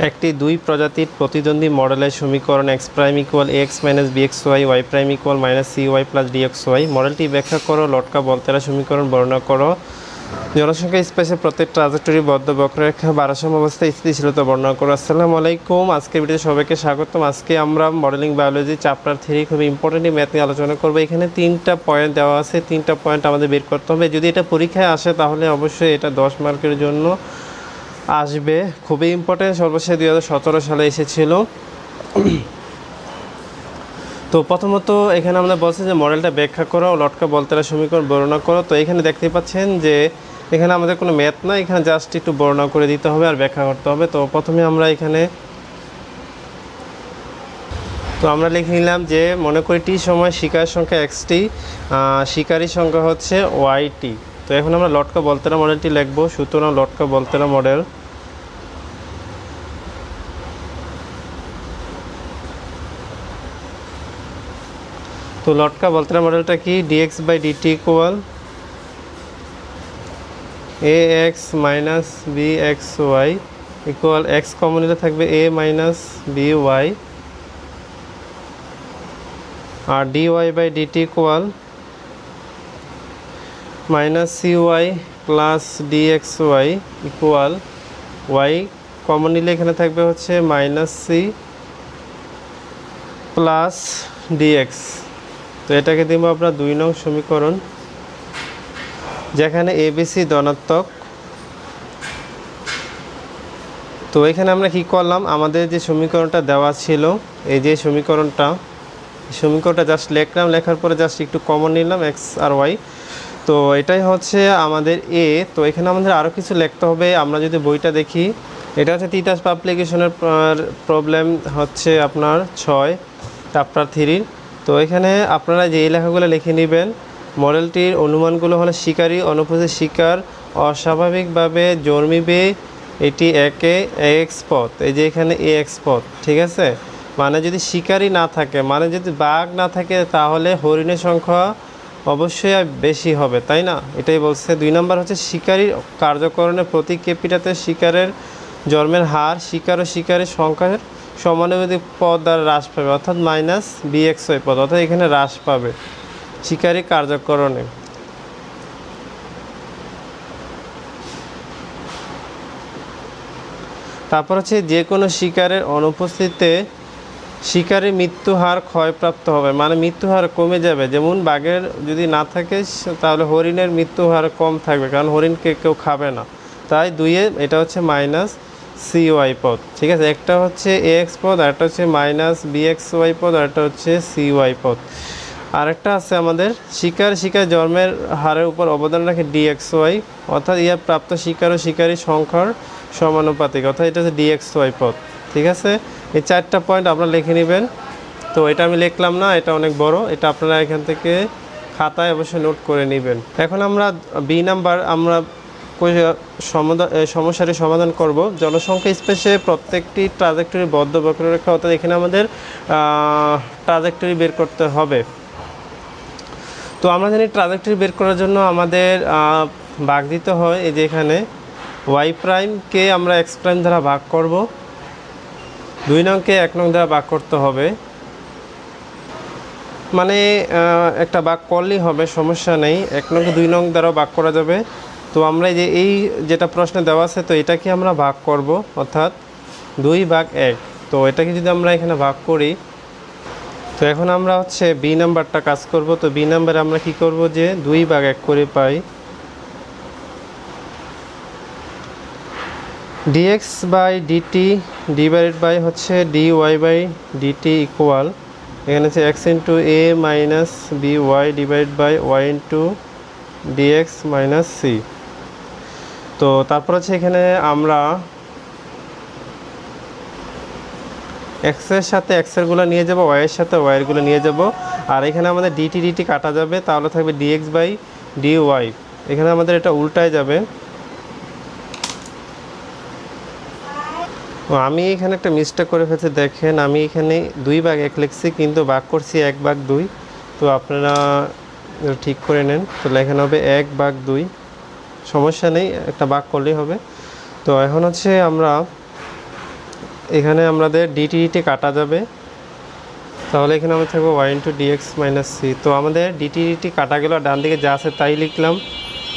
একটি দুই প্রজাতির প্রতিদ্বন্দ্বী মডেলের সমীকরণ x prime equal x minus b x y y prime equal minus c y plus d x y মডেলটি ব্যাখ্যা করো, লটকা বলতেরা সমীকরণ বর্ণনা করো। জনসংখ্যা স্পেসে প্রত্যেক ট্রাজেক্টরি বদ্ধ বক্ররেখা ভারসাম্য অবস্থায় স্থিতিশীলতা বর্ণনা করো। আসসালামু আলাইকুম, আজকের ভিডিওতে সবাইকে স্বাগতম। আজকে আমরা মডেলিং বায়োলজি চ্যাপ্টার থ্রি খুবই ইম্পর্টেন্ট ম্যাথ নিয়ে আলোচনা করব। এখানে তিনটা পয়েন্ট দেওয়া আছে, তিনটা পয়েন্ট আমাদের বের করতে হবে। যদি এটা পরীক্ষায় আসে তাহলে অবশ্যই এটা দশ মার্কের জন্য। আসবে। খুবই ইম্পর্টেন্ট সর্বশেষ দুই হাজার সতেরো সালে এসেছিল। তো প্রথমত এখানে আমরা বলছি যে মডেলটা ব্যাখ্যা করো, লটকা বলতেরা সমীকরণ বর্ণনা করো। তো এখানে দেখতে পাচ্ছেন যে এখানে আমাদের কোনো ম্যাথ না এখানে জাস্ট একটু বর্ণনা করে দিতে হবে আর ব্যাখ্যা করতে হবে। তো প্রথমে আমরা এখানে তো আমরা লিখে নিলাম যে মনে করি টি সময় শিকার সংখ্যা এক্সটি শিকারী সংখ্যা হচ্ছে ওয়াইটি তো এখন আমরা লটকা বলতেরা মডেলটি লিখব। সুতরাং লটকা বলতেরা মডেল তো লটকা বলতেরা মডেলটা কি? Dx by dt equal a x minus b x y equal x common থাকবে a minus b y R d y by dt equal minus c y plus d x y equal y common নিলে এখানে থাকবে হচ্ছে minus C plus dx তো এটাকে দিব আমরা দুই নং সমীকরণ, যেখানে এবিসি ধনাত্মক। তো এখানে আমরা কি করলাম? আমাদের যে সমীকরণটা দেওয়া ছিল, এই যে সমীকরণটা সমীকরণটা জাস্ট লিখলাম, লেখার পরে জাস্ট একটু কমন নিলাম এক্স আর ওয়াই তো এটাই হচ্ছে আমাদের এ তো এখানে আমাদের আরও কিছু লিখতে হবে। আমরা যদি বইটা দেখি, এটা হচ্ছে তিতাস পাবলিকেশনের প্রবলেম হচ্ছে আপনার ছয় চ্যাপ্টার থ্রির তো এখানে আপনারা যে লেখাগুলো লিখে নেবেন মডেলটির অনুমানগুলো হলো শিকারী, অনুপস্থিত শিকার, অস্বাভাবিকভাবে জন্মিবে, এটি একে এক্স পথ এই যে এখানে এ এক্স পথ ঠিক আছে? মানে যদি শিকারী না থাকে মানে যদি বাঘ না থাকে, তাহলে হরিণের সংখ্যা অবশ্যই বেশি হবে, তাই না? এটাই বলছে। দুই নম্বর হচ্ছে, শিকারীর কার্যকরণের প্রতি কেপিটাতে শিকারের জন্মের হার, শিকার ও শিকারের সংখ্যার সমানুপাতিক পদ দ্বারা হ্রাস পাবে, অর্থাৎ মাইনাস বিএক্স ওয়াই পদ, অর্থাৎ এখানে হ্রাস পাবে শিকারী কার্যকরণে। তারপর হচ্ছে, যে কোনো শিকারের অনুপস্থিতিতে শিকারের মৃত্যু হার ক্ষয়প্রাপ্ত হবে। মানে মৃত্যু হার কমে যাবে। যেমন বাঘের যদি না থাকে তাহলে হরিণের মৃত্যু হার কম থাকবে। কারণ হরিণকে কেউ খাবে না। তাই দুইয়ে এটা হচ্ছে মাইনাস সি ওয়াই পদ। ঠিক আছে? একটা হচ্ছে এ এক্স পদ, আর একটা হচ্ছে মাইনাস বি এক্স ওয়াই পদ, আর একটা হচ্ছে সি ওয়াই পদ। আরেকটা আছে আমাদের, শিকার শিকার জন্মের হারের উপর অবদান রাখে ডি এক্স ওয়াই অর্থাৎ ইয়ার প্রাপ্ত শিকার ও শিকারী সংখ্যার সমানুপাতিক, অর্থাৎ এটা হচ্ছে ডি এক্স ওয়াই পদ। ঠিক আছে? এই চারটা পয়েন্ট আপনারা লিখে নেবেন। তো এটা আমি লিখলাম না, এটা অনেক বড়। এটা আপনারা এখান থেকে খাতায় অবশ্যই নোট করে নেবেন। এখন আমরা বি নাম্বার আমরা সমস্যাটি সমাধান করব। জনসংখ্যা স্পেসে প্রত্যেকটি ট্রাজেক্টরি বদ্ধ বক্ররেখা, অর্থাৎ এখানে আমাদের ট্রাজেক্টরি বের করতে হবে। তো আমরা জানি ট্রাজেক্টরি বের করার জন্য আমাদের ভাগ দিতে হয় এই যে এখানে। ওয়াই প্রাইমকে আমরা এক্স প্রাইম দ্বারা ভাগ করব। দুই নংকে এক নং দ্বারা ভাগ করতে হবে। মানে একটা ভাগ করলেই হবে, সমস্যা নেই। এক নংকে দুই নং দ্বারাও ভাগ করা যাবে। তো আমরা যে, এই যেটা প্রশ্নে দেওয়া আছে, তো এটাকে আমরা ভাগ করব, অর্থাৎ দুই ভাগ এক। তো এটাকে যদি আমরা এখানে ভাগ করি, তো এখন আমরা হচ্ছে বি নাম্বারটা কাজ করব। তো বি নাম্বারে আমরা কি করব যে, দুই ভাগ এক করে পাই। Dx by dt divided by হচ্ছে d y by dt equal এখানে হচ্ছে x into a minus b y divide by y into dx minus c তো তারপর হচ্ছে এখানে আমরা এক্সের সাথে এক্সেরগুলো নিয়ে যাব ওয়াইয়ের সাথে ওয়াইয়েরগুলো নিয়ে যাব। আর এখানে আমাদের ডিটি ডিটি কাটা যাবে, তাহলে থাকবে ডিএক্স বাই ডি ওয়াই এখানে আমাদের এটা উল্টায় যাবে। আমি এখানে একটা মিস্টেক করে ফেলছি। দেখেন, আমি এখানে দুই ভাগ এক লিখছি, কিন্তু ভাগ করছি এক ভাগ দুই। তো আপনারা ঠিক করে নেন। তো লেখানো হবে এক ভাগ দুই। সমস্যা নেই, একটা ভাগ করলেই হবে। তো এখন হচ্ছে আমরা, এখানে আমাদের ডিটিডিটি কাটা যাবে। তাহলে এখানে আমরা থাকব y into dx minus c তো আমাদের ডিটিডিটি কাটা গেল, ডান দিকে যা আছে তাই লিখলাম।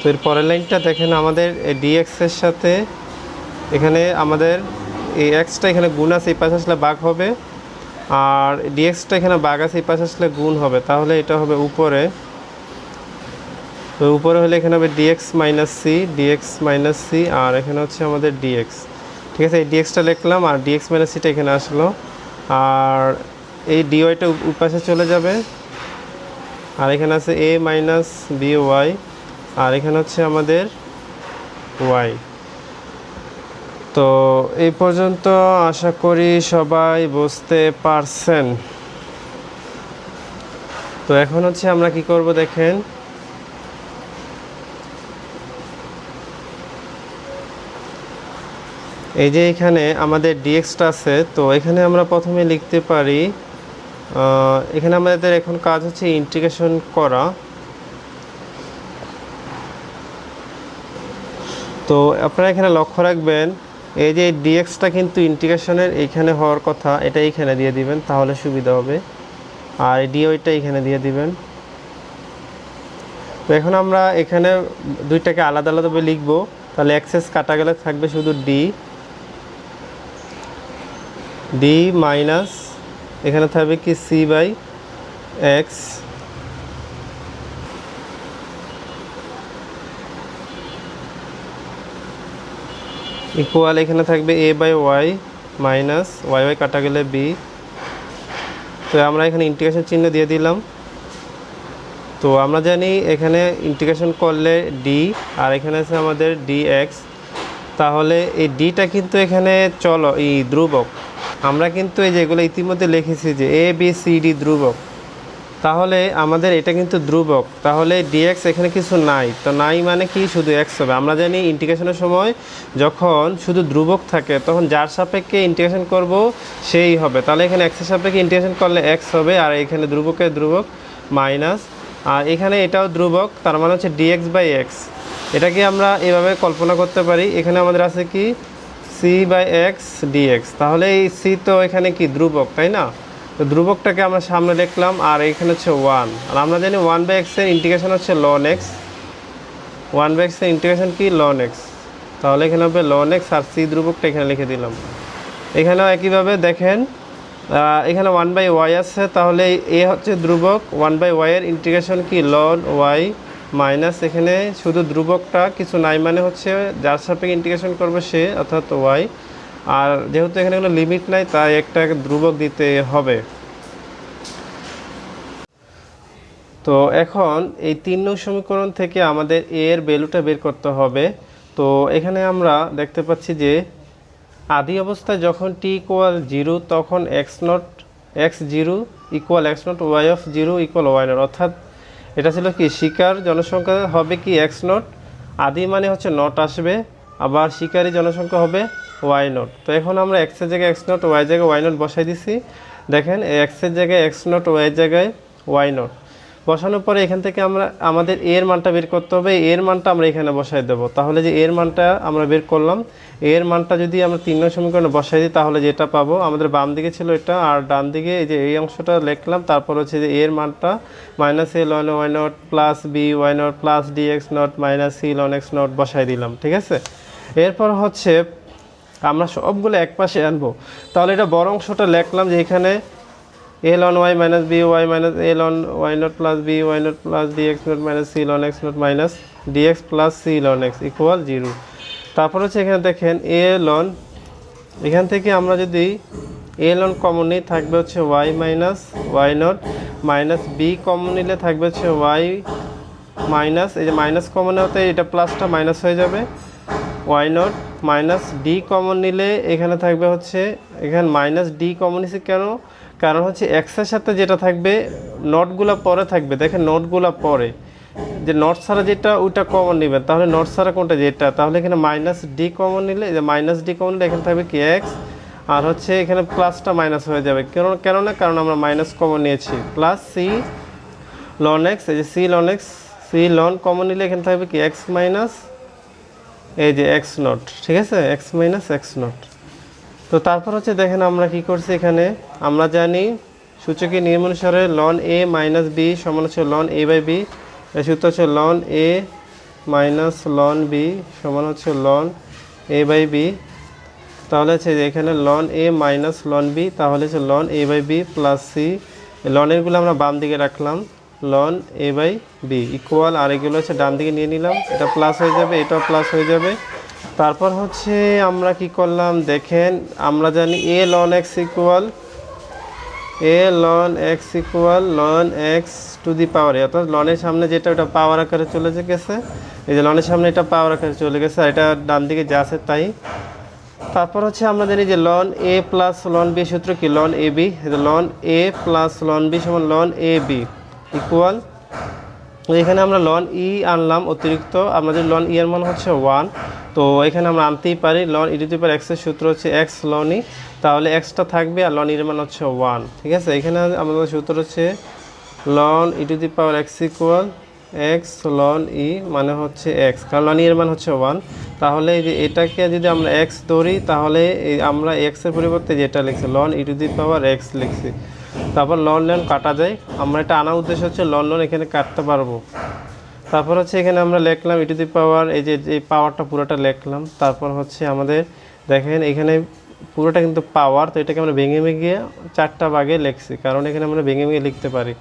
তো এর পরের লাইনটা দেখেন, আমাদের ডিএক্সের সাথে এখানে আমাদের এই এক্সটা এখানে গুণ আছে, এই পাশে আসলে বাঘ হবে। আর ডিএক্সটা এখানে বাঘ আছে, এই পাশে আসলে গুণ হবে। তাহলে এটা হবে উপরে। তো উপরে হলে এখানে হবে dx minus c dx minus c আর এখানে হচ্ছে আমাদের ডিএক্স ঠিক আছে, এই ডিএক্সটা লিখলাম, আর ডিএক্স মাইনাস সিটা এখানে আসলো। আর এই ডিওয়াইটা উপাশে চলে যাবে। আর এখানে আছে এ মাইনাস বি ওয়াই আর এখানে হচ্ছে আমাদের ওয়াই তো এই পর্যন্ত আশা করি সবাই বুঝতে পারছেন। তো এখন হচ্ছে আমরা কি করব দেখেন। এই যে এখানে আমাদের ডিএক্সটা আছে, তো এখানে আমরা প্রথমে লিখতে পারি এখানে আমাদের এখন কাজ হচ্ছে ইন্টিগ্রেশন করা। তো আপনারা এখানে লক্ষ্য রাখবেন এই যে ডিএক্সটা কিন্তু ইন্টিগ্রেশনের এইখানে হওয়ার কথা, এটা এইখানে দিয়ে দিবেন, তাহলে সুবিধা হবে। আর ডিওইটা এইখানে দিয়ে দিবেন। তো এখন আমরা এখানে দুইটাকে আলাদা আলাদাভাবে লিখব। তাহলে অ্যাক্সেস কাটা গেলে থাকবে শুধু ডি ডি মাইনাস এখানে থাকবে কি সি বাই এক্স ইকুয়াল এখানে থাকবে a by y minus y y কাটা গেলে বি। তো আমরা এখানে ইন্টিগ্রেশন চিহ্ন দিয়ে দিলাম। তো আমরা জানি এখানে ইন্টিগ্রেশন করলে ডি, আর এখানে আছে আমাদের ডি এক্স। তাহলে এই ডিটা কিন্তু এখানে চলো, এই ধ্রুবক। আমরা কিন্তু এই যেগুলো ইতিমধ্যে লিখেছি যে এ, বি, সি, ডি ধ্রুবক। তাহলে আমাদের এটা কিন্তু ধ্রুবক। তাহলে ডিএক্স এখানে কিছু নাই। তো নাই মানে কি? শুধু এক্স হবে। আমরা জানি ইন্টিগ্রেশনের সময় যখন শুধু ধ্রুবক থাকে, তখন যার সাপেক্ষে ইন্টিগ্রেশন করব সেই হবে। তাহলে এখানে এক্সের সাপেক্ষে ইন্টিগ্রেশন করলে এক্স হবে, আর এখানে ধ্রুবকে ধ্রুবক মাইনাস আর এখানে এটাও ধ্রুবক, তার মানে হচ্ছে ডিএক্স বাই এক্স এটাকে আমরা এভাবে কল্পনা করতে পারি। এখানে আমাদের আছে কি? সি বাই এক্স ডিএক্স তাহলে এই সি তো এখানে কি? ধ্রুবক, তাই না? তো ধ্রুবকটাকে আমরা সামনে লিখলাম আর এখানে হচ্ছে ওয়ান আর আমরা জানি ওয়ান বাই এক্সের ইন্টিগ্রেশন হচ্ছে লন এক্স ওয়ান বাই এক্সের ইন্টিগ্রেশন কি? লন এক্স তাহলে এখানে হবে লন এক্স আর সি ধ্রুবকটা এখানে লিখে দিলাম। এখানেও একইভাবে দেখেন এখানে ওয়ান বাই ওয়াই আছে, তাহলে এ হচ্ছে ধ্রুবক ওয়ান বাই ওয়াইয়ের ইন্টিগ্রেশন কি? লন ওয়াই মাইনাস এখানে শুধু ধ্রুবকটা, কিছু নাই মানে হচ্ছে যার সাপেক্ষে ইন্টিগ্রেশন করবে সে, অর্থাৎ ওয়াই আর যেহেতু এখানে কোনো লিমিট নাই, তাই একটা ধ্রুবক দিতে হবে। তো এখন এই তিন নং সমীকরণ থেকে আমাদের এ এর ভ্যালুটা বের করতে হবে। তো এখানে আমরা দেখতে পাচ্ছি যে, আদি অবস্থায় যখন টি ইকুয়াল জিরো তখন x naught x zero equal x naught y of zero equal y naught অর্থাৎ এটা ছিল কি, শিকার জনসংখ্যা হবে কি এক্স নট আদি মানে হচ্ছে নট আসবে, আবার শিকারী জনসংখ্যা হবে ওয়াই নট তো এখন আমরা এক্সের জায়গায় এক্স নট ওয়াই জায়গায় ওয়াই নট বসাই দিছি। দেখেন এক্সের জায়গায় এক্স নট ওয়াই জায়গায় ওয়াই নট বসানোর পরে এখান থেকে আমরা, আমাদের এর মানটা বের করতে হবে। এর মানটা আমরা এখানে বসাই দেবো। তাহলে যে এর মানটা আমরা বের করলাম এর মানটা যদি আমরা তিন নং সমীকরণে বসাই দিই, তাহলে যেটা পাবো, আমাদের বাম দিকে ছিল এটা, আর ডান দিকে এই যে এই অংশটা লিখলাম, তারপর হচ্ছে যে এর মানটা minus a ln y naught plus b y naught plus d x naught minus c ln x naught বসাই দিলাম, ঠিক আছে? এরপর হচ্ছে আমরা সবগুলো এক পাশে আনব। তাহলে এটা বড় অংশটা লিখলাম যে এখানে l n y minus b y minus l n y naught plus b y naught plus d x naught minus c ln x naught minus d x plus c ln x equal zero তারপর হচ্ছে এখানে দেখেন এ loan এখান থেকে আমরা যদি এ loan common নিই, থাকবে হচ্ছে y minus y naught minus b common নিলে থাকবে হচ্ছে ওয়াই মাইনাস এই যে মাইনাস কমন হতে এটা প্লাসটা মাইনাস হয়ে যাবে। Y naught minus d common নিলে এখানে থাকবে হচ্ছে, এখানে মাইনাস ডি কমন নিছে কেন? কারণ হচ্ছে এক্সের সাথে যেটা থাকবে নটগুলো পরে থাকবে। দেখেন নটগুলো পরে। যে নট ছাড়া যেটা, ওইটা কমন নেবেন তাহলে নট ছাড়া কোনটা? যেটা। তাহলে এখানে মাইনাস ডি কমন নিলে মাইনাস ডি কমন নিলে এখানে থাকবে কি এক্স আর হচ্ছে এখানে প্লাসটা মাইনাস হয়ে যাবে। কেন কেন না কারণ আমরা মাইনাস কমন নিয়েছি। প্লাস সি লন এক্স এই যে c ln x c ln common নিলে এখানে থাকবে কি এক্স মাইনাস এই যে এক্স নট ঠিক আছে? এক্স মাইনাস এক্স নট তো তারপর হচ্ছে দেখেন আমরা কি করছি এখানে? আমরা জানি সূচকের নিয়ম অনুসারে লন এ মাইনাস বি সমান হচ্ছে লন এ বাই বি সূত্র হচ্ছে ln a minus ln b সমান হচ্ছে লন এ বাই বি তাহলে হচ্ছে এখানে ln a minus ln b তাহলে হচ্ছে ln a by b plus c লনেরগুলো আমরা বাম দিকে রাখলাম। Ln a by b equal আর এগুলো হচ্ছে ডান দিকে নিয়ে নিলাম। এটা প্লাস হয়ে যাবে, এটাও প্লাস হয়ে যাবে। তারপর হচ্ছে আমরা কি করলাম? দেখেন, আমরা জানি a ln x equal a ln x equal ln x to the power অর্থাৎ লনের সামনে যেটা ওটা পাওয়ার আকারে চলে গেছে, এই যে লনের সামনে এটা পাওয়ার আকারে চলে গেছে, আর এটা ডান দিকে যা আছে তাই। তারপর হচ্ছে আমরা জানি যে ln a plus ln b সূত্র কি? Ln a b ln a plus ln b সমান লন এ বি ইকুয়াল এখানে আমরা লন ই আনলাম অতিরিক্ত। আমাদের লন ই এর মান হচ্ছে ওয়ান তো এখানে আমরা আনতেই পারি। লন ই টু দি পাওয়ার এক্সের সূত্র হচ্ছে এক্স লন ই তাহলে এক্সটা থাকবে আর লন ইর মান হচ্ছে ওয়ান ঠিক আছে? এখানে আমাদের সূত্র হচ্ছে ln e the power x equal x ln e মানে হচ্ছে এক্স কারণ লন ই এর মান হচ্ছে ওয়ান তাহলে যে এটাকে যদি আমরা এক্স ধরি, তাহলে আমরা এক্সের পরিবর্তে যেটা লিখছি ln e to the power x লিখছি। তারপর লন লন কাটা যায়। আমরা এটা আনার উদ্দেশ্য হচ্ছে লন লন এখানে কাটতে পারব। তারপর হচ্ছে এখানে আমরা লিখলাম ই টু দি পাওয়ার এই যে, এই পাওয়ারটা পুরোটা লিখলাম। তারপর হচ্ছে আমাদের দেখেন এখানে পুরোটা কিন্তু পাওয়ার তো এটাকে আমরা ভেঙে ভেঙে চারটা ভাগে লিখছি, কারণ এখানে আমরা ভেঙে ভেঙে লিখতে পারি।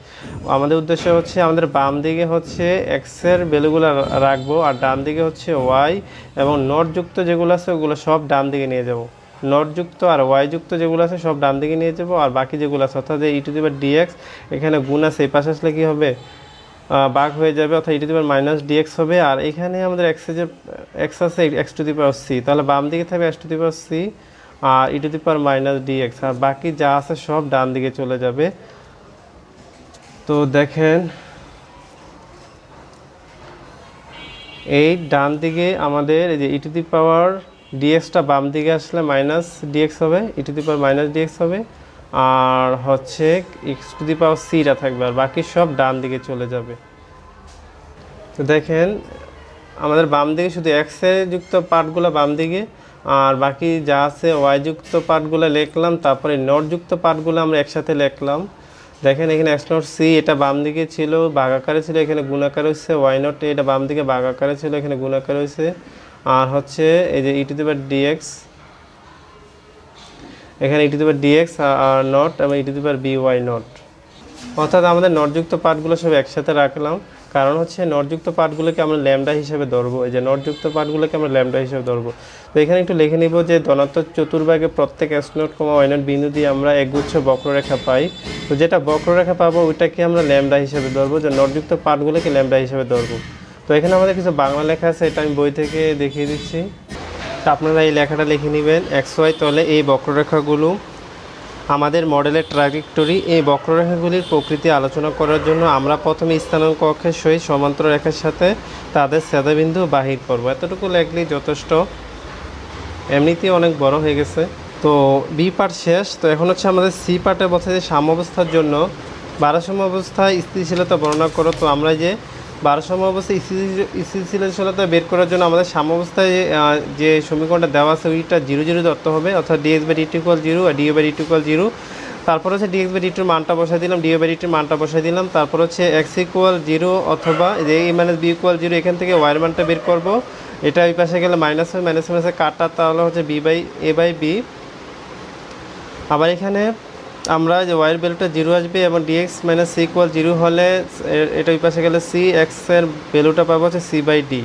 আমাদের উদ্দেশ্য হচ্ছে আমাদের বাম দিকে হচ্ছে এক্সের ভ্যালুগুলো রাখব, আর ডান দিকে হচ্ছে ওয়াই এবং নটযুক্ত যেগুলো আছে ওগুলো সব ডান দিকে নিয়ে যাব। নটযুক্ত আর ওয়াই যুক্ত যেগুলো আছে সব ডান দিকে নিয়ে যাব। আর বাকি যেগুলো আছে, অর্থাৎ ই টু দিবার ডিএক্স এখানে গুণ আছে, এই পাশে আসলে কী হবে? বাঘ হয়ে যাবে, অর্থাৎ e to the power minus dx হবে। আর এখানে আমাদের এক্সে যে এক্স আছে x to the power c তাহলে বাম দিকে থাকবে x to the c R e to power minus dx আর বাকি যা আছে সব ডান দিকে চলে যাবে। তো দেখেন, এই ডান দিকে আমাদের এই যে ই টু দি পাওয়ার ডিএক্সটা বাম দিকে আসলে মাইনাস ডিএক্স হবে e to the power minus dx হবে, আর হচ্ছে এক্স টু দি পাওয়ার সিটা থাকবে, আর বাকি সব ডান দিকে চলে যাবে। তো দেখেন, আমাদের বাম দিকে শুধু এক্সে যুক্ত পার্টগুলো বাম দিকে, আর বাকি যা আছে ওয়াই যুক্ত পার্টগুলো লিখলাম, তারপরে নট যুক্ত পার্টগুলো আমরা একসাথে লিখলাম। দেখেন এখানে এক্স নট সি এটা বাম দিকে ছিল বাঘ আকারে ছিল, এখানে গুণাকার হচ্ছে ওয়াই নট এটা বাম দিকে বাঘ আকারে ছিল, এখানে গুণাকার হয়েছে। আর হচ্ছে এই যে ই টু দি পাওয়ার ডিএক্স এখানে e to the power dx R naught এবং e to the power b y naught অর্থাৎ আমাদের নটযুক্ত পার্টগুলো সব একসাথে রাখলাম, কারণ হচ্ছে নটযুক্ত পার্টগুলোকে আমরা ল্যামডা হিসেবে ধরবো, এই যে নটযুক্ত পার্টগুলোকে আমরা ল্যামডা হিসেবে ধরবো। তো এখানে একটু লিখে নিব যে ধনাত্মক চতুর্ভাগে প্রত্যেক s naught comma y naught বিন্দু দিয়ে আমরা একগুচ্ছ বক্ররেখা পাই। তো যেটা বক্ররেখা পাবো ওইটাকে আমরা ল্যামডা হিসেবে ধরবো, যে নটযুক্ত পার্টগুলোকে ল্যামডা হিসেবে ধরবো। তো এখানে আমাদের কিছু বাংলা লেখা আছে, এটা আমি বই থেকে দেখিয়ে দিচ্ছি। তো আপনারা এই লেখাটা লিখে নেবেন। এক্স ওয়াই তলে এই বক্ররেখাগুলো, আমাদের মডেলের ট্রাজেক্টরি এই বক্ররেখাগুলির প্রকৃতি আলোচনা করার জন্য আমরা প্রথমে স্থানাঙ্ক অক্ষের সহিত সমান্তর রেখার সাথে তাদের সেদাবিন্দু বাহির করব। এতটুকু লেখলেই যথেষ্ট। এমনিতেই অনেক বড় হয়ে গেছে। তো বি পার্ট শেষ। তো এখন হচ্ছে আমাদের সি পার্টে বলছে যে সাম্যবস্থার জন্য ভারসাম্য অবস্থায় স্থিতিশীলতা বর্ণনা করো। তো আমরা যে ভারসাম্য অবস্থায় স্থিতিশীলতা বের করার জন্য আমাদের সাম্যাবস্থায় যে, আহ, যে সমীকরণটা দেওয়া আছে ওইটা জিরো জিরো ধরতে হবে অর্থাৎ dx by dt equal zero R d a by dt equal zero তারপর হচ্ছে ডিএক্স বাই ডিটির মানটা বসাই দিলাম ডিএ বাই ডিটির মানটা বসাই দিলাম তারপর হচ্ছে এক্স ইকুয়াল জিরো অথবা যে a minus b equal zero এখান থেকে ওয়াইয়ের মানটা বের করব। এটা ওই পাশে গেলে মাইনাস হয় মাইনাস মাইনাসে কাটা তাহলে হচ্ছে b by a by b আবার এখানে আমরা যে ওয়াইয়ের ভ্যালুটা জিরো আসবে এবং dx minus c equal zero হলে এটা ওই পাশে গেলে সি এক্সের ভ্যালুটা পাবো হচ্ছে সি বাই ডি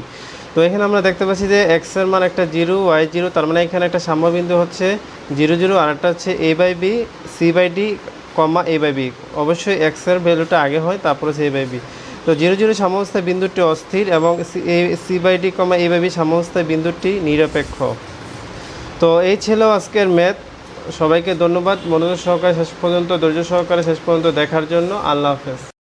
তো এখানে আমরা দেখতে পাচ্ছি যে এক্সের মান একটা জিরো ওয়াই জিরো তার মানে এখানে একটা সাম্যবিন্দু হচ্ছে জিরো জিরো আর একটা হচ্ছে a by b c by d comma a by b অবশ্যই এক্সের ভ্যালুটা আগে হয়, তারপরে সি এ বাই বি তো জিরো জিরো সাম্যাবস্থায় বিন্দুটি অস্থির এবং c by d comma a by b সাম্যাবস্থায় বিন্দুটি নিরপেক্ষ। তো এই ছিল আজকের ম্যাথ সবাইকে ধন্যবাদ। মনোযোগ সহকারে শেষ পর্যন্ত ধৈর্য সহকারে শেষ পর্যন্ত দেখার জন্য আল্লাহ হাফেজ।